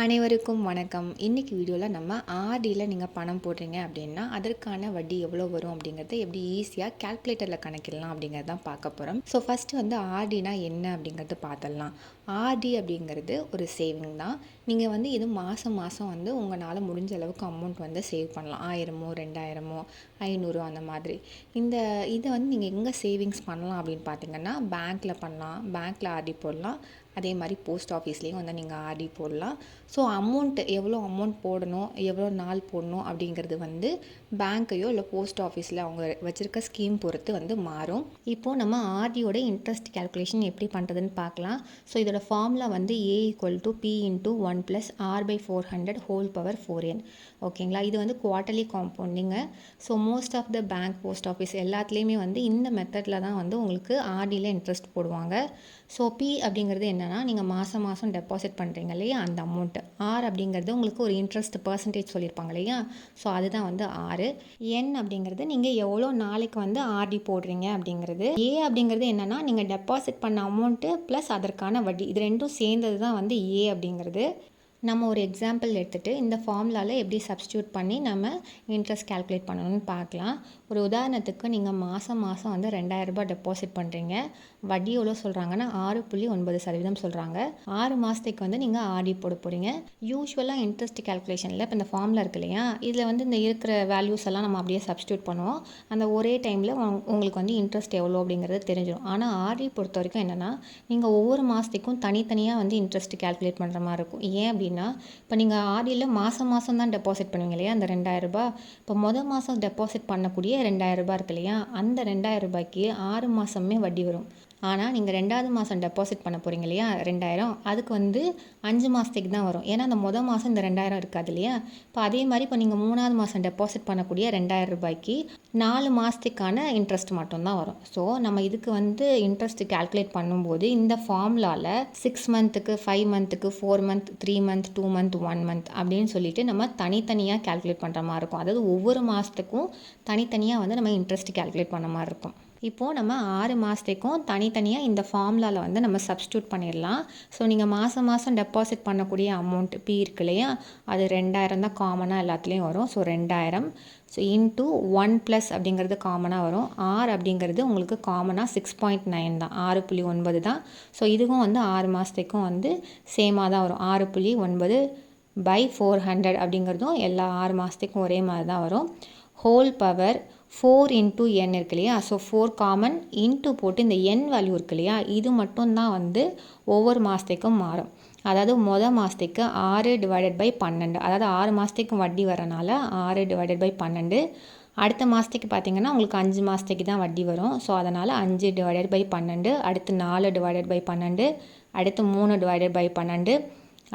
அனைவருக்கும் வணக்கம். இன்றைக்கி வீடியோவில் நம்ம ஆர்டியில் நீங்கள் பணம் போடுறீங்க அப்படின்னா அதற்கான வட்டி எவ்வளோ வரும் அப்படிங்கிறத எப்படி ஈஸியாக கால்குலேட்டரில் கணக்கிடலாம் அப்படிங்கிறது தான் பார்க்க போகிறோம் ஸோ ஃபஸ்ட்டு வந்து ஆர்டினா என்ன அப்படிங்கிறது பார்த்துடலாம். ஆர்டி அப்படிங்கிறது ஒரு சேவிங் தான். நீங்கள் வந்து இது மாதம் மாதம் வந்து உங்களால் முடிஞ்ச அளவுக்கு அமௌண்ட் வந்து சேவ் பண்ணலாம். ஆயிரமோ ரெண்டாயிரமோ ஐநூறு அந்த மாதிரி. இந்த இதை வந்து நீங்கள் எங்கே சேவிங்ஸ் பண்ணலாம் அப்படின்னு பார்த்தீங்கன்னா பேங்க்கில் பண்ணலாம். பேங்க்கில் ஆர்டி போடலாம். அதே மாதிரி போஸ்ட் ஆஃபீஸ்லேயும் வந்து நீங்கள் ஆர்டி போடலாம். ஸோ அமௌண்ட் எவ்வளோ அமௌண்ட் போடணும் எவ்வளோ நாள் போடணும் அப்படிங்கிறது வந்து பேங்க்கையோ இல்லை போஸ்ட் ஆஃபீஸில் அவங்க வச்சுருக்க ஸ்கீம் பொறுத்து வந்து மாறும். இப்போது நம்ம ஆர்டியோட இன்ட்ரெஸ்ட் கேல்குலேஷன் எப்படி பண்ணுறதுன்னு பார்க்கலாம். ஸோ இதோட ஃபார்முலா வந்து A equal to P into one plus R by four hundred whole power four N ஓகேங்களா இது வந்து quarterly காம்பவுண்டிங்க so most of the bank post office எல்லாத்துலேயுமே வந்து இந்த மெத்தடில் தான் வந்து உங்களுக்கு ஆர்டியில் இன்ட்ரெஸ்ட் போடுவாங்க. ஸோ பி அப்படிங்கிறது என்னென்னா நீங்கள் மாதம் மாதம் டெபாசிட் பண்ணுறீங்க இல்லையா? அந்த அமௌண்ட்டு ஆர் அப்படிங்கிறது உங்களுக்கு ஒரு இன்ட்ரெஸ்ட் பர்சன்டேஜ் சொல்லியிருப்பாங்க இல்லையா? ஸோ அதுதான் வந்து ஆறு என் அப்படிங்கிறது நீங்கள் எவ்வளோ நாளைக்கு வந்து ஆர்டி போடுறீங்க அப்படிங்கிறது. ஏ அப்படிங்கிறது என்னென்னா நீங்கள் டெபாசிட் பண்ண அமௌண்ட்டு ப்ளஸ் அதற்கான வட்டி. இது ரெண்டும் சேர்ந்தது தான் வந்து ஏ அப்படிங்கிறது. நம்ம ஒரு எக்ஸாம்பிள் எடுத்துகிட்டு இந்த ஃபார்முலாவில் எப்படி சப்ஸ்டியூட் பண்ணி நம்ம இன்ட்ரெஸ்ட் கால்குலேட் பண்ணணும்னு பார்க்கலாம். ஒரு உதாரணத்துக்கு நீங்கள் மாதம் மாதம் வந்து ரெண்டாயிரரூபா டெபாசிட் பண்ணுறீங்க வட்டி எவ்வளோ சொல்கிறாங்கன்னா ஆறு புள்ளி ஒன்பது சதவீதம் சொல்கிறாங்க ஆறு மாதத்துக்கு வந்து நீங்கள் ஆர்டி போட போகிறீங்க யூஸ்வலாக இன்ட்ரெஸ்ட் கால்குலேஷனில் இப்போ இந்த ஃபார்மில் இருக்கு இல்லையா? இதில் வந்து இந்த இருக்கிற வேல்யூஸ் எல்லாம் நம்ம அப்படியே சப்ஸ்டியூட் பண்ணுவோம். அந்த ஒரே டைமில் உங்களுக்கு வந்து இன்ட்ரெஸ்ட் எவ்வளோ அப்படிங்கிறது தெரிஞ்சிடும் ஆனால் ஆர்டி பொறுத்த வரைக்கும் என்னென்னா நீங்கள் ஒவ்வொரு மாதத்துக்கும் தனித்தனியாக வந்து இன்ட்ரெஸ்ட் கேல்குலேட் பண்ணுற மாதிரி இருக்கும். ஏன் அப்படின்னா இப்போ நீங்கள் ஆர்டியில் மாதம் மாதம் தான் டெபாசிட் பண்ணுவீங்க இல்லையா? அந்த ரெண்டாயிரரூபா இப்போ மொதல் மாதம் டெபாசிட் பண்ணக்கூடிய ரெண்டாயிரரூபா இருக்கு இல்லையா? அந்த ரெண்டாயிரம் ரூபாய்க்கு ஆறு மாதமே வட்டி வரும். ஆனால் நீங்கள் ரெண்டாவது மாதம் டெபாசிட் பண்ண போகிறீங்க இல்லையா? ரெண்டாயிரம். அதுக்கு வந்து அஞ்சு மாதத்துக்கு தான் வரும். ஏன்னா அந்த மொதல் மாதம் இந்த ரெண்டாயிரம் இருக்காது இல்லையா? இப்போ அதே மாதிரி இப்போ நீங்கள் மூணாவது மாதம் டெபாசிட் பண்ணக்கூடிய ரெண்டாயிரம் ரூபாய்க்கு நாலு மாதத்துக்கான இன்ட்ரெஸ்ட் மட்டும்தான் வரும். ஸோ நம்ம இதுக்கு வந்து இன்ட்ரெஸ்ட் கால்குலேட் பண்ணும்போது இந்த ஃபார்முலாவில் சிக்ஸ் மந்த்துக்கு ஃபைவ் மந்த்துக்கு four month three month two month one month அப்படின்னு சொல்லிட்டு நம்ம தனித்தனியாக கால்குலேட் பண்ணுற மாதிரி இருக்கும். அதாவது ஒவ்வொரு மாதத்துக்கும் தனித்தனியாக வந்து நம்ம இன்ட்ரெஸ்ட் கால்குலேட் பண்ண மாதிரி இருக்கும். இப்போது நம்ம ஆறு மாதத்துக்கும் தனித்தனியாக இந்த ஃபார்முலாவில் வந்து நம்ம சப்ஸ்டியூட் பண்ணிடலாம். ஸோ நீங்கள் மாதம் மாதம் டெபாசிட் பண்ணக்கூடிய அமௌண்ட் பி இருக்கு இல்லையா? அது ரெண்டாயிரம் தான் காமனாக எல்லாத்துலேயும் வரும். ஸோ ரெண்டாயிரம். ஸோ இன்ட்டு ஒன் ப்ளஸ் அப்படிங்கிறது காமனாக வரும். ஆர் அப்படிங்கிறது உங்களுக்கு காமனாக சிக்ஸ் பாயிண்ட் நைன் தான். ஆறு புள்ளி ஒன்பது தான். ஸோ இதுவும் வந்து ஆறு மாதத்துக்கும் வந்து சேமாக தான் வரும். ஆறு புள்ளி ஒன்பது பை ஃபோர் ஹண்ட்ரட் அப்படிங்கிறதும் எல்லா ஆறு மாதத்துக்கும் ஒரே மாதிரி தான் வரும். Whole power four into n இருக்கு இல்லையா? ஸோ ஃபோர் காமன் இன்ட்டு போட்டு இந்த என் வேல்யூ இருக்கு இல்லையா? இது மட்டும்தான் வந்து ஒவ்வொரு மாதத்துக்கும் மாறும். அதாவது மொதல் மாதத்துக்கு ஆறு டிவைடட் பை பன்னெண்டு. அதாவது ஆறு மாதத்துக்கு வட்டி வரனால ஆறு டிவைடட் பை பன்னெண்டு. அடுத்த மாதத்துக்கு பார்த்தீங்கன்னா உங்களுக்கு அஞ்சு மாதத்துக்கு தான் வட்டி வரும். ஸோ அதனால் அஞ்சு டிவைடட் பை பன்னெண்டு அடுத்து நாலு டிவைடட் பை பன்னெண்டு அடுத்து மூணு டிவைடட் பை பன்னெண்டு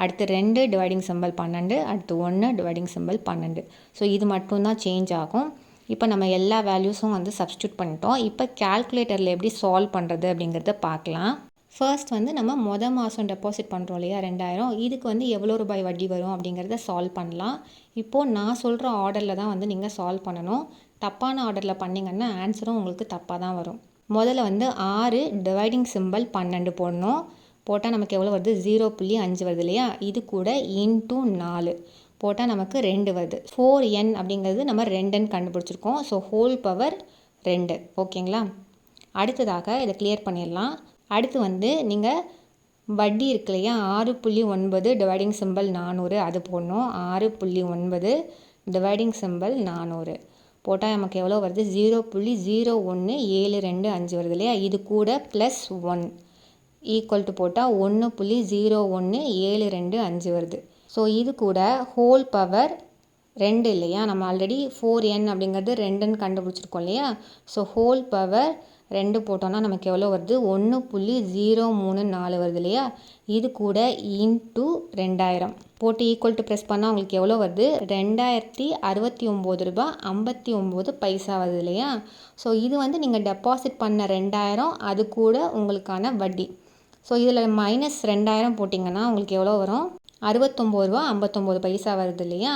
அடுத்து ரெண்டு டிவைடிங் சிம்பிள் பன்னெண்டு அடுத்து ஒன்று டிவைடிங் சிம்பிள் பன்னெண்டு. ஸோ இது மட்டும்தான் சேஞ்ச் ஆகும். இப்போ நம்ம எல்லா வேல்யூஸும் வந்து சப்ஸ்டியூட் பண்ணிட்டோம். இப்போ கேல்குலேட்டரில் எப்படி சால்வ் பண்ணுறது அப்படிங்கிறத பார்க்கலாம். ஃபர்ஸ்ட் வந்து நம்ம மொதல் மாதம் டெபாசிட் பண்ணுறோம் இல்லையா? ரெண்டாயிரம். இதுக்கு வந்து எவ்வளோ ரூபாய் வட்டி வரும் அப்படிங்கிறத சால்வ் பண்ணலாம். இப்போது நான் சொல்கிற ஆர்டரில் தான் வந்து நீங்கள் சால்வ் பண்ணணும். தப்பான ஆர்டரில் பண்ணிங்கன்னா ஆன்சரும் உங்களுக்கு தப்பாக தான் வரும். முதல்ல வந்து ஆறு டிவைடிங் சிம்பிள் பன்னெண்டு போடணும். போட்டால் நமக்கு எவ்வளோ வருது? ஜீரோ புள்ளி அஞ்சு வருது இல்லையா? இது கூட இன்டூ நாலு. போட்டால் நமக்கு ரெண்டு வருது. ஃபோர் என் அப்படிங்கிறது நம்ம ரெண்டுன்னு கண்டுபிடிச்சிருக்கோம். ஸோ ஹோல் பவர் ரெண்டு. ஓகேங்களா அடுத்ததாக இதை கிளியர் பண்ணிடலாம். அடுத்து வந்து நீங்கள் வட்டி இருக்கு இல்லையா? ஆறு புள்ளி ஒன்பது டிவைடிங் சிம்பிள் நானூறு அது போடணும். ஆறு புள்ளி ஒன்பது டிவைடிங் சிம்பிள் நானூறு. போட்டால் நமக்கு எவ்வளோ வருது? ஜீரோ புள்ளி ஜீரோ ஒன்று ஏழு ரெண்டு அஞ்சு வருது இல்லையா? இது கூட ப்ளஸ் ஒன் ஈக்குவல் டு போட்டால் ஒன்று புள்ளி ஜீரோ ஒன்று ஏழு ரெண்டு அஞ்சு வருது. ஸோ இது கூட ஹோல் பவர் ரெண்டு இல்லையா? நம்ம ஆல்ரெடி ஃபோர் என் அப்படிங்கிறது ரெண்டுன்னு கண்டுபிடிச்சிருக்கோம் இல்லையா? ஸோ ஹோல் பவர் ரெண்டு போட்டோன்னா நமக்கு எவ்வளோ வருது? ஒன்று புள்ளி ஜீரோ மூணு நாலு வருது இல்லையா? இது கூட இன்ட்டு ரெண்டாயிரம். போட்டு ஈக்குவல் டு ப்ரெஸ் பண்ணால் உங்களுக்கு எவ்வளோ வருது? ரெண்டாயிரத்தி அறுபத்தி ஒம்பது ரூபா ஐம்பத்தி ஒம்பது பைசா வருது இல்லையா? ஸோ இது வந்து நீங்கள் டெபாசிட் பண்ண ரெண்டாயிரம் அது கூட உங்களுக்கான வட்டி. ஸோ இதில் மைனஸ் ரெண்டாயிரம் போட்டிங்கன்னா உங்களுக்கு எவ்வளோ வரும்? அறுபத்தொம்போது ரூபா ஐம்பத்தொம்போது பைசா வருது இல்லையா?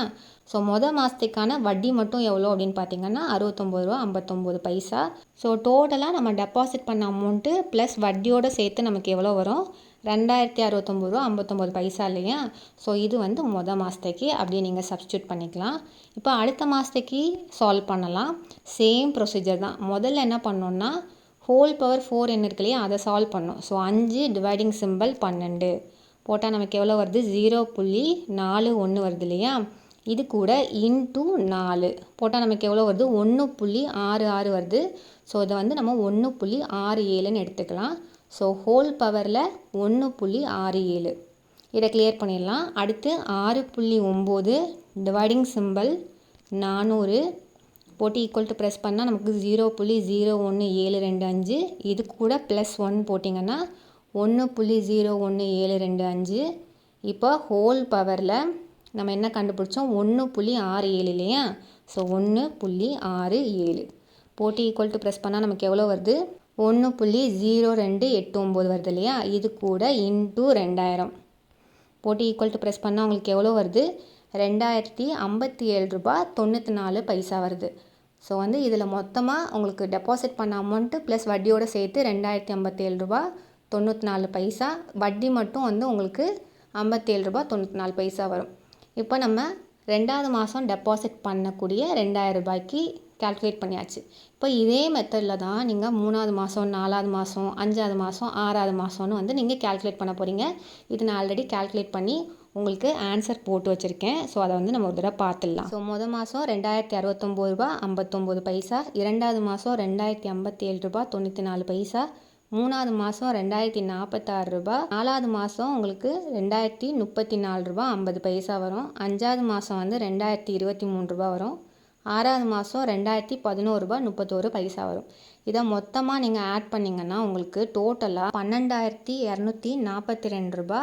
ஸோ மொதல் மாதத்துக்கான வட்டி மட்டும் எவ்வளோ அப்படின்னு பார்த்தீங்கன்னா அறுபத்தொம்போது ரூபா ஐம்பத்தொம்போது பைசா. ஸோ டோட்டலாக நம்ம டெபாசிட் பண்ண அமௌண்ட்டு ப்ளஸ் வட்டியோடு சேர்த்து நமக்கு எவ்வளோ வரும்? ரெண்டாயிரத்தி அறுபத்தொம்போது ரூபா ஐம்பத்தொம்போது பைசா இல்லையா? ஸோ இது வந்து மொதல் மாதத்துக்கு அப்படியே நீங்கள் சப்ஸ்டியூட் பண்ணிக்கலாம். இப்போ அடுத்த மாதத்துக்கு சால்வ் பண்ணலாம். சேம் ப்ரொசீஜர் தான். முதல்ல என்ன பண்ணோன்னா ஹோல் பவர் ஃபோர் என்ன இருக்கு இல்லையா? அதை சால்வ் பண்ணோம். ஸோ அஞ்சு டிவைடிங் சிம்பிள் பன்னெண்டு. போட்டால் நமக்கு எவ்வளோ வருது? ஜீரோ புள்ளி நாலு ஒன்று வருது இல்லையா? இது கூட இன்டூ நாலு. போட்டால் நமக்கு எவ்வளோ வருது? ஒன்று புள்ளி ஆறு ஆறு வருது. ஸோ இதை வந்து நம்ம ஒன்று புள்ளி ஆறு ஏழுன்னு எடுத்துக்கலாம். ஸோ ஹோல் பவரில் ஒன்று புள்ளி ஆறு ஏழு. இதை கிளியர் பண்ணிடலாம். அடுத்து ஆறு புள்ளி ஒம்பது டிவைடிங் சிம்பிள் நானூறு. போட்டு ஈக்குவல் டு ப்ரெஸ் பண்ணால் நமக்கு ஜீரோ புள்ளி ஜீரோ ஒன்று ஏழு ரெண்டு அஞ்சு. இது கூட ப்ளஸ் ஒன் போட்டிங்கன்னா ஒன்று புள்ளி ஜீரோ ஒன்று ஏழு ரெண்டு அஞ்சு. இப்போ ஹோல் பவரில் நம்ம என்ன கண்டுபிடிச்சோம்? ஒன்று புள்ளி ஆறு ஏழு இல்லையா? ஸோ ஒன்று புள்ளி ஆறு ஏழு. போட்டி ஈக்குவல் டு ப்ரெஸ் பண்ணால் நமக்கு எவ்வளோ வருது? ஒன்று புள்ளி ஜீரோ ரெண்டு எட்டு ஒம்பது வருது இல்லையா? இது கூட இன்ட்டு ரெண்டாயிரம். போட்டி ஈக்குவல் டு ப்ரெஸ் பண்ணால் உங்களுக்கு எவ்வளோ வருது? ரெண்டாயிரத்தி ஐம்பத்தி ஏழு ரூபா தொண்ணூற்றி நாலு பைசா வருது. ஸோ வந்து இதில் மொத்தமாக உங்களுக்கு டெபாசிட் பண்ண அமௌண்ட்டு ப்ளஸ் வட்டியோடு சேர்த்து ரெண்டாயிரத்தி ஐம்பத்தேழு ரூபா தொண்ணூற்றி நாலு பைசா வட்டி மட்டும் வந்து உங்களுக்கு ஐம்பத்தேழு ரூபா தொண்ணூற்றி நாலு பைசா வரும். இப்போ நம்ம ரெண்டாவது மாதம் டெபாசிட் பண்ணக்கூடிய ரெண்டாயிரம் ரூபாய்க்கு கால்குலேட் பண்ணியாச்சு. இப்போ இதே மெத்தடில் தான் நீங்கள் மூணாவது மாதம் நாலாவது மாதம் அஞ்சாவது மாதம் ஆறாவது மாதம்னு வந்து நீங்கள் கால்குலேட் பண்ண போகிறீங்க இது நான் ஆல்ரெடி கால்குலேட் பண்ணி உங்களுக்கு ஆன்சர் போட்டு வச்சுருக்கேன். ஸோ அதை வந்து நம்ம ஒரு தடவை பார்த்துடலாம். ஸோ மொதல் மாதம் ரெண்டாயிரத்தி அறுபத்தொம்போது ரூபா ஐம்பத்தொம்போது பைசா இரண்டாவது மாதம் ரெண்டாயிரத்தி ஐம்பத்தி ஏழு ரூபா தொண்ணூற்றி நாலு பைசா மூணாவது மாதம் ரெண்டாயிரத்தி நாற்பத்தாறு ரூபா நாலாவது மாதம் உங்களுக்கு ரெண்டாயிரத்தி முப்பத்தி நாலு ரூபா ஐம்பது பைசா வரும். அஞ்சாவது மாதம் வந்து ரெண்டாயிரத்தி இருபத்தி மூணு ரூபா வரும். ஆறாவது மாதம் ரெண்டாயிரத்தி பதினோரு ரூபா முப்பத்தோரு பைசா வரும். இதை மொத்தமாக நீங்கள் ஆட் பண்ணிங்கன்னா உங்களுக்கு டோட்டலாக பன்னெண்டாயிரத்தி இரநூத்தி நாற்பத்தி ரெண்டு ரூபா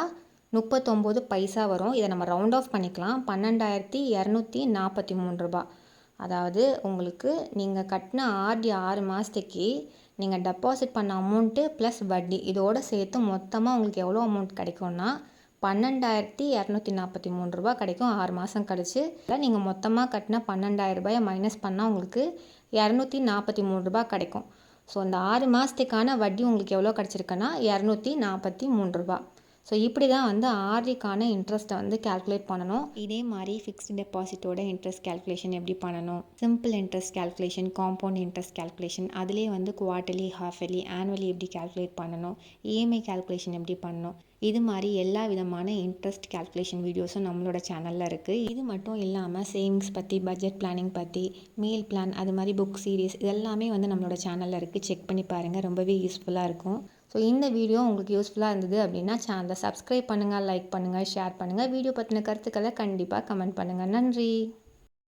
முப்பத்தொம்போது பைசா வரும். இதை நம்ம ரவுண்ட் ஆஃப் பண்ணிக்கலாம். பன்னெண்டாயிரத்தி இரநூத்தி நாற்பத்தி மூணு ரூபா அதாவது உங்களுக்கு நீங்கள் கட்டின ஆர்டி ஆறு மாதத்துக்கு நீங்கள் டெபாசிட் பண்ண அமௌண்ட்டு ப்ளஸ் வட்டி இதோடு சேர்த்து மொத்தமாக உங்களுக்கு எவ்வளோ அமௌண்ட் கிடைக்கும்னா பன்னெண்டாயிரத்தி இரநூத்தி நாற்பத்தி மூணு ரூபா கிடைக்கும் ஆறு மாதம் கழிச்சு. இல்லை நீங்கள் மொத்தமாக கட்டினா பன்னெண்டாயிரம் ரூபாயை மைனஸ் பண்ணால் உங்களுக்கு இரநூத்தி நாற்பத்தி மூணு ரூபா கிடைக்கும். ஸோ அந்த ஆறு மாதத்துக்கான வட்டி உங்களுக்கு எவ்வளோ கிடச்சிருக்குன்னா இரநூத்தி நாற்பத்தி மூணு ரூபா ஸோ இப்படி தான் வந்து ஆர்டிக்கான இன்ட்ரெஸ்ட்டை வந்து கேல்குலேட் பண்ணணும். இதே மாதிரி ஃபிக்ஸ்டு டெபாசிட்டோட இன்ட்ரெஸ்ட் கேல்குலேஷன் எப்படி பண்ணணும்? Simple interest calculation compound interest calculation அதுலேயே வந்து குவார்ட்டர்லி ஹாஃபர்லி ஆனுவலி எப்படி கேல்குலேட் பண்ணணும்? இஎம்ஐ கேல்குலேஷன் எப்படி பண்ணணும்? இது மாதிரி எல்லா விதமான இன்ட்ரெஸ்ட் கேல்குலேஷன் வீடியோஸும் நம்மளோட சேனலில் இருக்குது இது மட்டும் இல்லாமல் சேவிங்ஸ் பற்றி பட்ஜெட் பிளானிங் பற்றி மீல் பிளான் அது மாதிரி புக் சீரீஸ் இதெல்லாமே வந்து நம்மளோட சேனலில் இருக்குது செக் பண்ணி பாருங்கள் ரொம்பவே யூஸ்ஃபுல்லாக இருக்கும். ஸோ இந்த வீடியோ உங்களுக்கு யூஸ்ஃபுல்லாக இருந்தது அப்படின்னா சேனலை சப்ஸ்கிரைப் பண்ணுங்கள் லைக் பண்ணுங்கள் ஷேர் பண்ணுங்கள் வீடியோ பற்றின கருத்துக்களை கண்டிப்பாக கமெண்ட் பண்ணுங்கள் நன்றி.